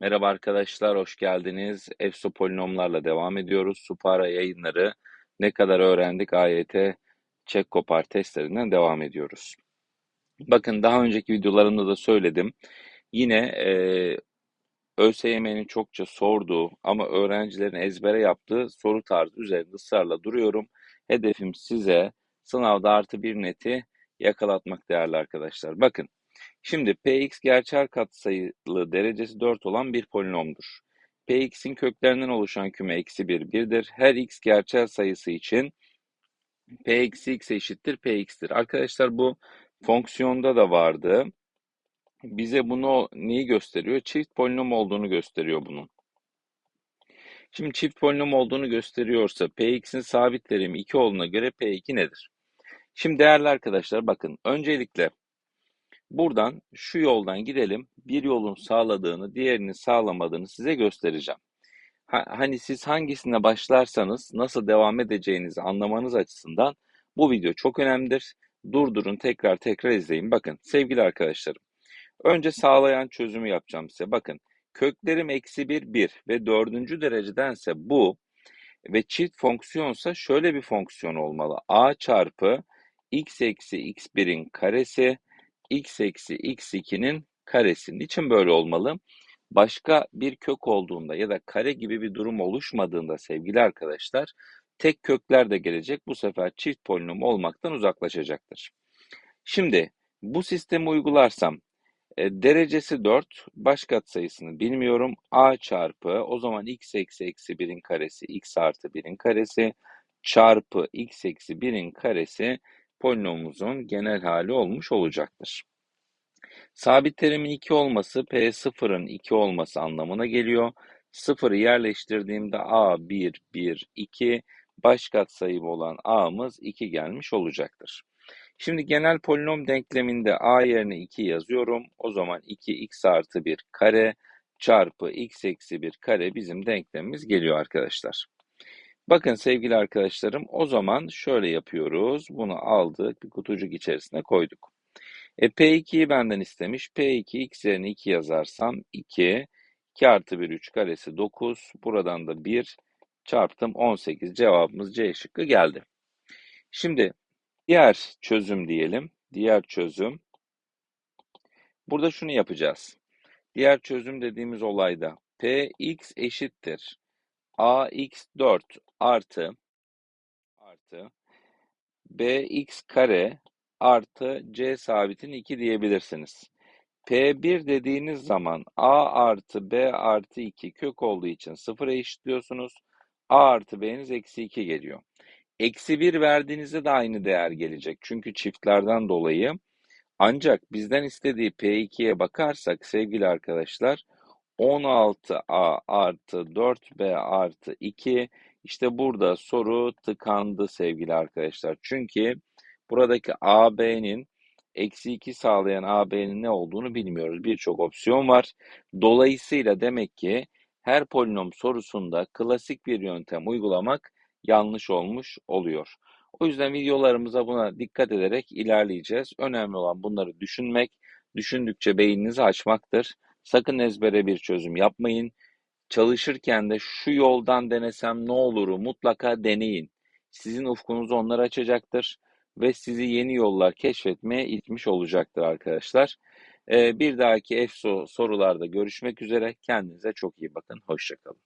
Merhaba arkadaşlar, hoş geldiniz. EFSO polinomlarla devam ediyoruz. Supara yayınları ne kadar öğrendik AYT çek kopar testlerinden devam ediyoruz. Bakın daha önceki videolarımda da söyledim. Yine e, ÖSYM'nin çokça sorduğu ama öğrencilerin ezbere yaptığı soru tarzı üzerinde ısrarla duruyorum. Hedefim size sınavda artı bir neti yakalatmak değerli arkadaşlar. Bakın Şimdi Px gerçel katsayılı derecesi 4 olan bir polinomdur. Px'in köklerinden oluşan küme eksi 1, 1'dir. Her x gerçel sayısı için p eksi x eşittir px'tir. Arkadaşlar bu fonksiyonda da vardı. Bize bunu neyi gösteriyor? Çift polinom olduğunu gösteriyor bunun. Şimdi çift polinom olduğunu gösteriyorsa px'in sabit terimi 2 olduğuna göre p2 nedir? Şimdi değerli arkadaşlar bakın öncelikle Buradan şu yoldan gidelim. Bir yolun sağladığını, diğerinin sağlamadığını size göstereceğim. Ha, hani siz hangisine başlarsanız nasıl devam edeceğinizi anlamanız açısından bu video çok önemlidir. Durdurun, tekrar tekrar izleyin. Bakın sevgili arkadaşlarım. Önce sağlayan çözümü yapacağım size. Bakın köklerim eksi 1, 1 ve dördüncü derecedense bu ve çift fonksiyonsa şöyle bir fonksiyon olmalı. a çarpı x eksi x1'in karesi x eksi x2'nin karesi. Niçin böyle olmalı? Başka bir kök olduğunda ya da kare gibi bir durum oluşmadığında sevgili arkadaşlar tek kökler de gelecek. Bu sefer çift polinom olmaktan uzaklaşacaktır. Şimdi bu sistemi uygularsam e, derecesi 4 baş katsayısını bilmiyorum. a çarpı o zaman x eksi eksi 1'in karesi x artı 1'in karesi çarpı x eksi 1'in karesi polinomumuzun genel hali olmuş olacaktır. Sabit terimin 2 olması P0'ın 2 olması anlamına geliyor. 0'ı yerleştirdiğimde A 1, 1, 2 baş katsayı olan A'mız 2 gelmiş olacaktır. Şimdi genel polinom denkleminde A yerine 2 yazıyorum. O zaman 2x artı 1 kare çarpı x eksi 1 kare bizim denklemimiz geliyor arkadaşlar. Bakın sevgili arkadaşlarım o zaman şöyle yapıyoruz. Bunu aldık bir kutucuk içerisine koyduk. E, P2'yi benden istemiş. P2 x yerine 2 yazarsam 2. 2 artı 1 3 karesi 9. Buradan da 1 çarptım 18. Cevabımız C şıkkı geldi. Şimdi diğer çözüm diyelim. Diğer çözüm. Burada şunu yapacağız. Diğer çözüm dediğimiz olayda Px eşittir. Ax4 artı artı bx kare artı c sabitin 2 diyebilirsiniz. P1 dediğiniz zaman A artı B artı 2 kök olduğu için 0'a eşitliyorsunuz. A artı B'niz eksi 2 geliyor. Eksi 1 verdiğinizde de aynı değer gelecek. Çünkü çiftlerden dolayı. Ancak bizden istediği P2'ye bakarsak sevgili arkadaşlar 16A artı 4B artı 2 işte burada soru tıkandı sevgili arkadaşlar. Çünkü buradaki AB'nin eksi 2 sağlayan AB'nin ne olduğunu bilmiyoruz. Birçok opsiyon var. Dolayısıyla demek ki her polinom sorusunda klasik bir yöntem uygulamak yanlış olmuş oluyor. O yüzden videolarımıza buna dikkat ederek ilerleyeceğiz. Önemli olan bunları düşünmek, düşündükçe beyninizi açmaktır. Sakın ezbere bir çözüm yapmayın. Çalışırken de şu yoldan denesem ne oluru mutlaka deneyin. Sizin ufkunuz onları açacaktır ve sizi yeni yollar keşfetmeye itmiş olacaktır arkadaşlar. Ee, bir dahaki EFSO sorularda görüşmek üzere. Kendinize çok iyi bakın. Hoşçakalın.